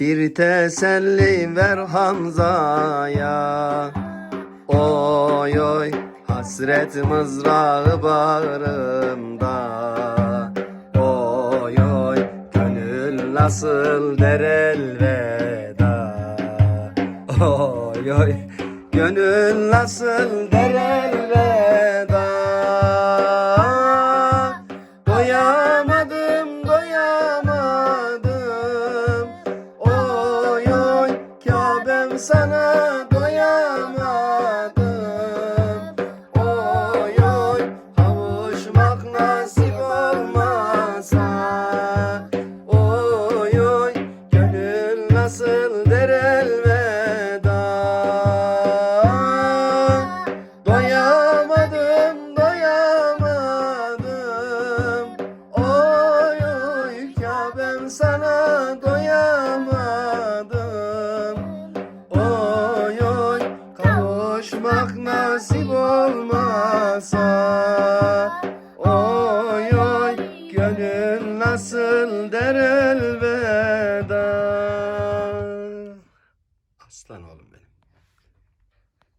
Bir teselli ver Hamza'ya. Oy oy hasret mızrağı bağrımda. Oy oy gönül nasıl der elveda. Oy oy gönül nasıl der elveda. Doyamadım sana doyamadım. Oy oy kavuşmak nasip olmasa. Oy oy gönül nasıl nasip olmasa Oy oy gönül nasıl der elveda? Aslan oğlum benim.